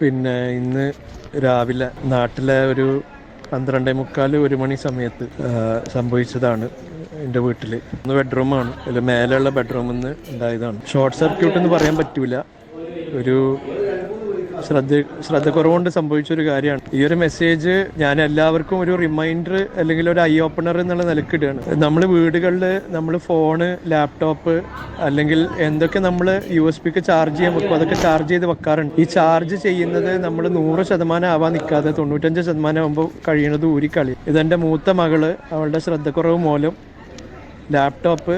പിന്നെ ഇന്ന് രാവിലെ നാട്ടിലെ ഒരു പന്ത്രണ്ടേ മുക്കാൽ ഒരു മണി സമയത്ത് സംഭവിച്ചതാണ് എന്റെ വീട്ടിൽ ഒന്ന് ബെഡ്റൂമാണ്. അതിൽ മേലെയുള്ള ബെഡ്റൂമിൽ നിന്ന് ഉണ്ടായതാണ്. ഷോർട്ട് സർക്യൂട്ട് എന്ന് പറയാൻ പറ്റൂല. ഒരു ശ്രദ്ധ ശ്രദ്ധ ശ്രദ്ധക്കുറവുകൊണ്ട് സംഭവിച്ച ഒരു കാര്യമാണ്. ഈ ഒരു മെസ്സേജ് ഞാൻ എല്ലാവർക്കും ഒരു റിമൈൻഡർ അല്ലെങ്കിൽ ഒരു ഐ ഓപ്പണർ എന്നുള്ള നിലക്കിടുകയാണ്. നമ്മൾ വീടുകളിൽ നമ്മൾ ഫോണ് ലാപ്ടോപ്പ് അല്ലെങ്കിൽ എന്തൊക്കെ നമ്മൾ യു എസ് പിക്ക് ചാർജ് ചെയ്യാൻ വെക്കും അതൊക്കെ ചാർജ് ചെയ്ത് വെക്കാറുണ്ട്. ഈ ചാർജ് ചെയ്യുന്നത് നമ്മൾ നൂറ് ശതമാനം ആവാൻ നിൽക്കാതെ തൊണ്ണൂറ്റഞ്ച് ശതമാനം ആകുമ്പോൾ കഴിയുന്നത് ഊരിക്കളി ഇതെന്റെ മൂത്ത മകൾ അവളുടെ ശ്രദ്ധക്കുറവ് മൂലം ലാപ്ടോപ്പ്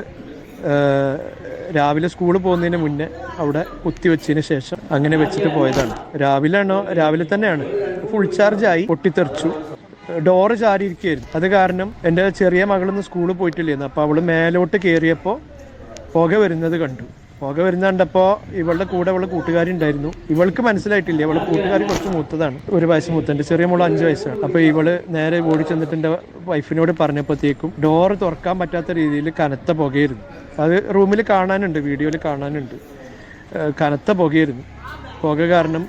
രാവിലെ സ്കൂളിൽ പോകുന്നതിന് മുന്നേ അവിടെ കുത്തിവെച്ചതിന് ശേഷം അങ്ങനെ വെച്ചിട്ട് പോയതാണ്. രാവിലെ ആണോ? രാവിലെ തന്നെയാണ്. ഫുൾ ചാർജ് ആയി പൊട്ടിത്തെറിച്ചു. ഡോറ് ചാരിയിരിക്കുകയായിരുന്നു. അത് കാരണം എന്റെ ചെറിയ മകളൊന്നും സ്കൂളിൽ പോയിട്ടില്ലായിരുന്നു അപ്പോൾ അവൾ മേലോട്ട് കയറിയപ്പോൾ പുക വരുന്നത് കണ്ടു. പുക വരുന്നുണ്ടപ്പോൾ ഇവളുടെ കൂടെ ഇവളുടെ കൂട്ടുകാരി ഉണ്ടായിരുന്നു. ഇവൾക്ക് മനസ്സിലായിട്ടില്ല. ഇവളുടെ കൂട്ടുകാരി കുറച്ച് മൂത്തതാണ്. ഒരു വയസ്സ് മൂത്തുണ്ട്. ചെറിയ മോൾ അഞ്ച് വയസ്സാണ്. അപ്പോൾ ഇവൾ നേരെ ഓടി ചെന്നിട്ട് എന്റെ വൈഫിനോട് പറഞ്ഞപ്പോഴത്തേക്കും ഡോറ് തുറക്കാൻ പറ്റാത്ത രീതിയിൽ കനത്ത പുകയായിരുന്നു. അത് റൂമിൽ കാണാനുണ്ട് വീഡിയോയിൽ കാണാനുണ്ട്. കനത്ത പുകയായിരുന്നു. പുക കാരണം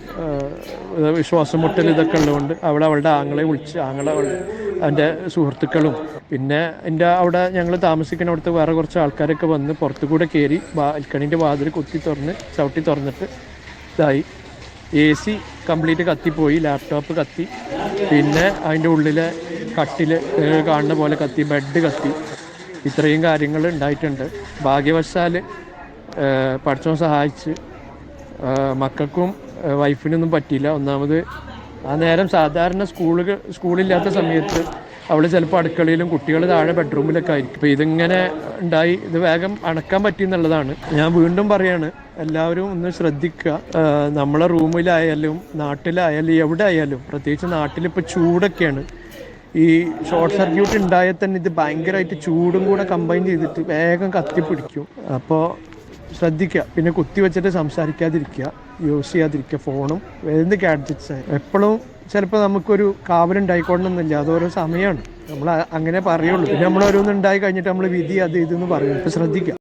ശ്വാസം മുട്ടൽ ഇതൊക്കെ ഉള്ളതുകൊണ്ട് അവൾ അവളുടെ ആങ്ങളെ വിളിച്ച് ആങ്ങളെ അവളുടെ എന്റെ സുഹൃത്തുക്കളും. പിന്നെ എന്റെ അവിടെ ഞങ്ങൾ താമസിക്കുന്ന അവിടുത്തെ വേറെ കുറച്ച് ആൾക്കാരൊക്കെ വന്ന് പുറത്തു കൂടെ കയറി ബാൽക്കണീന്റെ വാതിൽ കുത്തി തുറന്ന് ചവിട്ടി തുറന്നിട്ട് ഇതായി. എ സി കംപ്ലീറ്റ് കത്തിപ്പോയി ലാപ്ടോപ്പ് കത്തി. പിന്നെ അതിന്റെ ഉള്ളിലെ കട്ടിൽ കാണുന്ന പോലെ കത്തി ബെഡ് കത്തി. ഇത്രയും കാര്യങ്ങൾ ഉണ്ടായിട്ടുണ്ട്. ഭാഗ്യവശാൽ പഠിച്ചോ സഹായിച്ച്. മക്കൾക്കും വൈഫിനൊന്നും പറ്റിയില്ല. ഒന്നാമത് ആ നേരം സാധാരണ സ്കൂളുകൾ സ്കൂളില്ലാത്ത സമയത്ത് അവൾ ചിലപ്പോൾ അടുക്കളയിലും കുട്ടികൾ താഴെ ബെഡ്റൂമിലൊക്കെ ആയിരിക്കും. അപ്പോൾ ഇതിങ്ങനെ ഉണ്ടായി ഇത് വേഗം അണക്കാൻ പറ്റി എന്നുള്ളതാണ്. ഞാൻ വീണ്ടും പറയാണ് എല്ലാവരും ഒന്ന് ശ്രദ്ധിക്കുക നമ്മളെ റൂമിലായാലും നാട്ടിലായാലും എവിടെ ആയാലും പ്രത്യേകിച്ച് നാട്ടിലിപ്പോൾ ചൂടൊക്കെയാണ്. ഈ ഷോർട്ട് സർക്യൂട്ട് ഉണ്ടായാൽ തന്നെ ഇത് ഭയങ്കരമായിട്ട് ചൂടും കൂടെ കമ്പൈൻ ചെയ്തിട്ട് വേഗം കത്തിപ്പിടിക്കും. അപ്പോൾ ശ്രദ്ധിക്കുക പിന്നെ കുത്തി വെച്ചിട്ട് സംസാരിക്കാതിരിക്കുക യൂസ് ചെയ്യാതിരിക്കുക ഫോണും എന്ത് ഗാഡ്ജറ്റ്സ് എപ്പോഴും ചിലപ്പോൾ നമുക്കൊരു കാവലുണ്ടായിക്കൊള്ളണമെന്നില്ല അതോരോ സമയമാണ് നമ്മൾ അങ്ങനെ പറയുള്ളൂ. പിന്നെ നമ്മൾ ഓരോന്ന് ഉണ്ടായി കഴിഞ്ഞിട്ട് നമ്മൾ വിധി അത് ഇതെന്ന് പറയും. അപ്പോൾ ശ്രദ്ധിക്കുക